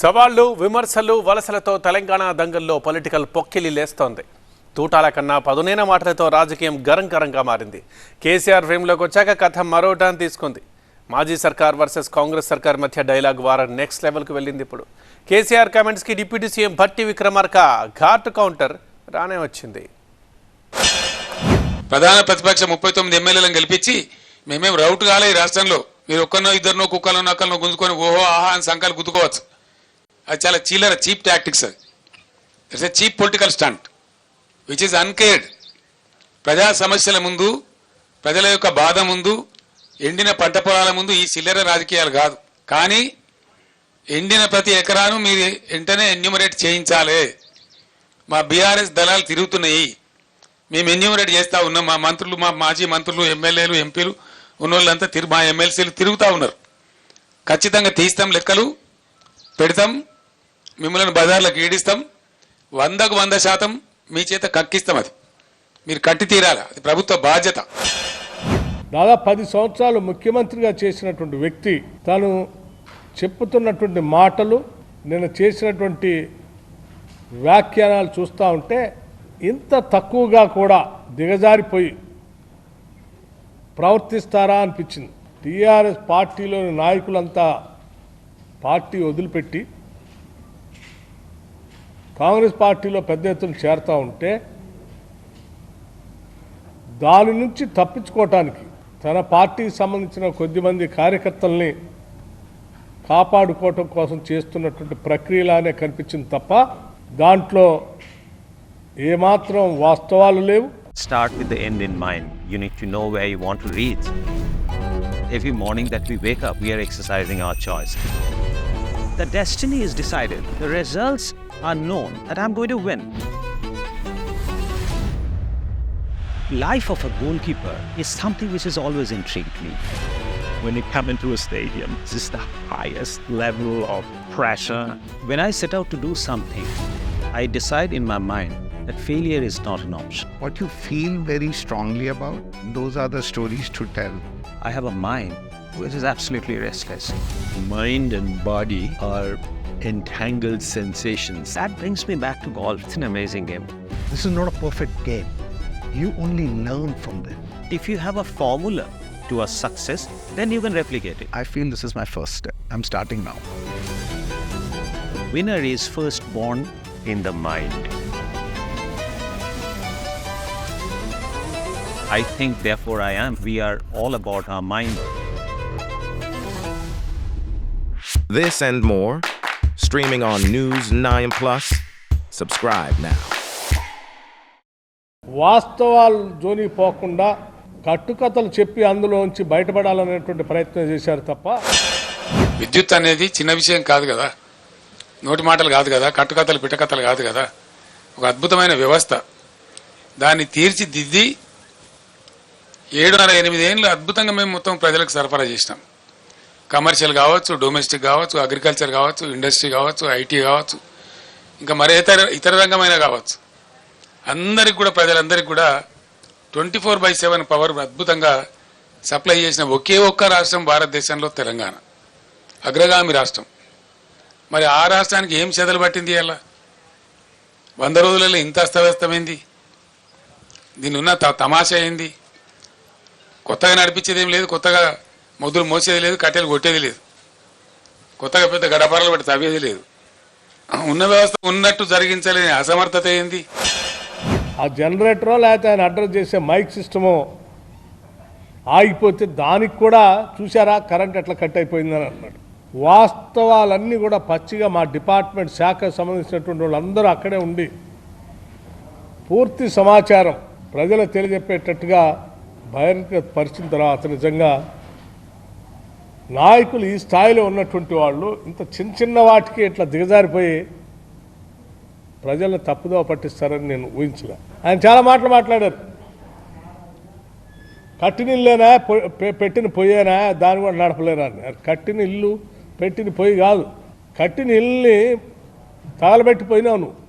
సవాళ్ళు విమర్శలు వలసలతో తెలంగాణ దంగల్లో పొలిటికల్ పొక్కిలి లేస్తోంది. తూటాల కన్నా పదునైన మాటలతో రాజకీయం గరంకరంగా మారింది. కేసీఆర్ ఫ్రేమ్లోకి వచ్చాక కథ మరో టర్న్ తీసుకుంది. మాజీ సర్కార్ వర్సెస్ కాంగ్రెస్ సర్కార్ మధ్య డైలాగ్ వారం నెక్స్ట్ లెవెల్కి వెళ్ళింది ఇప్పుడు. కేసీఆర్ కామెంట్స్కి డిప్యూటీ సీఎం భట్టి విక్రమార్క ఘాట్ కౌంటర్ రానే వచ్చింది. ప్రధాన ప్రతిపక్ష ముప్పై తొమ్మిది ఎమ్మెల్యేలను గెలిపించి మేమేం రౌట్ కాలే ఈ రాష్ట్రంలో. మీరు ఒక్కనో ఇద్దరినో కుక్కలో నక్కలను గుంజుకొని ఓహో ఆహా అని సంకాలు గుద్దుకోవచ్చు. అది చాలా చీలర చీప్ టాక్టిక్స్ అది. It's a cheap political stunt which is uncared ప్రజా సమస్యల ముందు ప్రజల యొక్క బాధ ముందు ఎండిన పంట పొలాల ముందు ఈ చిల్లర రాజకీయాలు కాదు. కానీ ఎండిన ప్రతి ఎకరాను మీరు వెంటనే ఎన్యూమరేట్ చేయించాలి. మా బీఆర్ఎస్ దళాలు తిరుగుతున్నాయి. మేము ఎన్యూమరేట్ చేస్తూ ఉన్నాం. మా మంత్రులు మా మాజీ మంత్రులు ఎమ్మెల్యేలు ఎంపీలు ఉన్నోళ్ళంతా తిరు మా ఎమ్మెల్సీలు తిరుగుతూ ఉన్నారు. ఖచ్చితంగా తీస్తాం లెక్కలు పెడతాం. మిమ్మల్ని బజార్లకు ఈడిస్తాం. వందకు వంద శాతం మీ చేత కక్కిస్తాం అది. మీరు కట్టి తీరాలి. అది ప్రభుత్వ బాధ్యత. దాదాపు పది సంవత్సరాలు ముఖ్యమంత్రిగా చేసినటువంటి వ్యక్తి తాను చెప్పుతున్నటువంటి మాటలు నేను చేసినటువంటి వ్యాఖ్యానాలు చూస్తూ ఉంటే ఇంత తక్కువగా కూడా దిగజారిపోయి ప్రవర్తిస్తారా అనిపించింది. టీఆర్ఎస్ పార్టీలోని నాయకులంతా పార్టీ వదిలిపెట్టి కాంగ్రెస్ పార్టీలో పెద్ద ఎత్తున చేరుతూ ఉంటే దాని నుంచి తప్పించుకోవటానికి తన పార్టీకి సంబంధించిన కొద్దిమంది కార్యకర్తల్ని కాపాడుకోవటం కోసం చేస్తున్నటువంటి ప్రక్రియలానే కనిపించింది తప్ప దాంట్లో ఏమాత్రం వాస్తవాలు లేవు start with the end mind mind. You need to know where you want to reach. Every morning that we wake up, we are. The destiny is decided. The results are known that I'm going to win. Life of a goalkeeper is something which has always intrigued me. when you come into a stadium. This is the highest level of pressure. When I set out to do something, I decide in my mind that failure is not an option. what you feel very strongly about, those are the stories to tell. I have a mind which is absolutely restless. Mind and body are entangled sensations. That brings me back to golf. It's an amazing game. This is not a perfect game. You only learn from them. If you have a formula to a success, then you can replicate it. I feel this is my first step. I'm starting now. Winner is first born in the mind. I think, therefore, I am. We are all about our mind. This and more, streaming on News 9 Plus. Subscribe now. వాస్తవాలు జోలికి పోకుండా కట్టుకథలు చెప్పి అందులోంచి బయటపడాలనేటువంటి ప్రయత్నం చేశారు తప్ప విద్యుత్ అనేది చిన్న విషయం కాదు కదా. నోటి మాటలు కాదు కదా. కట్టుకథలు పిట్టకథలు కాదు కదా. ఒక అద్భుతమైన వ్యవస్థ. దాన్ని తీర్చిదిద్ది ఏడున్నర ఎనిమిది ఏళ్ళు అద్భుతంగా మేము మొత్తం ప్రజలకు సరఫరా చేసినాం. కమర్షియల్ కావచ్చు డొమెస్టిక్ కావచ్చు అగ్రికల్చర్ కావచ్చు ఇండస్ట్రీ కావచ్చు ఐటీ కావచ్చు ఇంకా మరే ఇతర ఇతర రంగమైన కావచ్చు. అందరికి కూడా ప్రజలందరికీ కూడా twenty four by seven power అద్భుతంగా సప్లై చేసిన ఒకే ఒక్క రాష్ట్రం భారతదేశంలో తెలంగాణ. అగ్రగామి రాష్ట్రం. మరి ఆ రాష్ట్రానికి ఏం చెదలు పట్టింది అలా వంద రోజులలో ఇంత అస్తవ్యస్తమైంది. దీని ఉన్న త- తమాషా ఏంది? కొత్తగా నడిపించేది ఏం లేదు కొత్తగా మొదలు మోసేది లేదు కట్టెలు కొట్టేది లేదు. కొత్తగా పెద్ద గడపరలు పెట్టి తవ్వేది లేదు. ఉన్న వ్యవస్థ ఉన్నట్టు జరిగించలేని అసమర్థత ఏంది? ఆ జనరేటరో లేకపోతే ఆయన అడ్రస్ చేసే మైక్ సిస్టమో ఆగిపోతే దానికి కూడా చూసారా కరెంట్ ఎట్లా కట్ అయిపోయిందని అన్నాడు. వాస్తవాలన్నీ కూడా పచ్చిగా మా డిపార్ట్మెంట్ శాఖకు సంబంధించినటువంటి వాళ్ళందరూ అక్కడే ఉండి పూర్తి సమాచారం ప్రజలకు తెలియజెప్పేటట్టుగా బహిర్గతపరిచిన తర్వాత నిజంగా నాయకులు ఈ స్థాయిలో ఉన్నటువంటి వాళ్ళు ఇంత చిన్న చిన్న వాటికి ఇట్లా దిగజారిపోయి ప్రజలను తప్పుదో పట్టిస్తారని నేను ఊహించలే. ఆయన చాలా మాటలు మాట్లాడారు. కట్టిన ఇల్లేనా? పెట్టిన పొయ్యేనా? దాన్ని కూడా నడపలేనా అన్నారు కట్టిన ఇల్లు పెట్టిన పొయ్యి కాదు. కట్టిన ఇల్లుని తగలబెట్టిపోయినావు నువ్వు.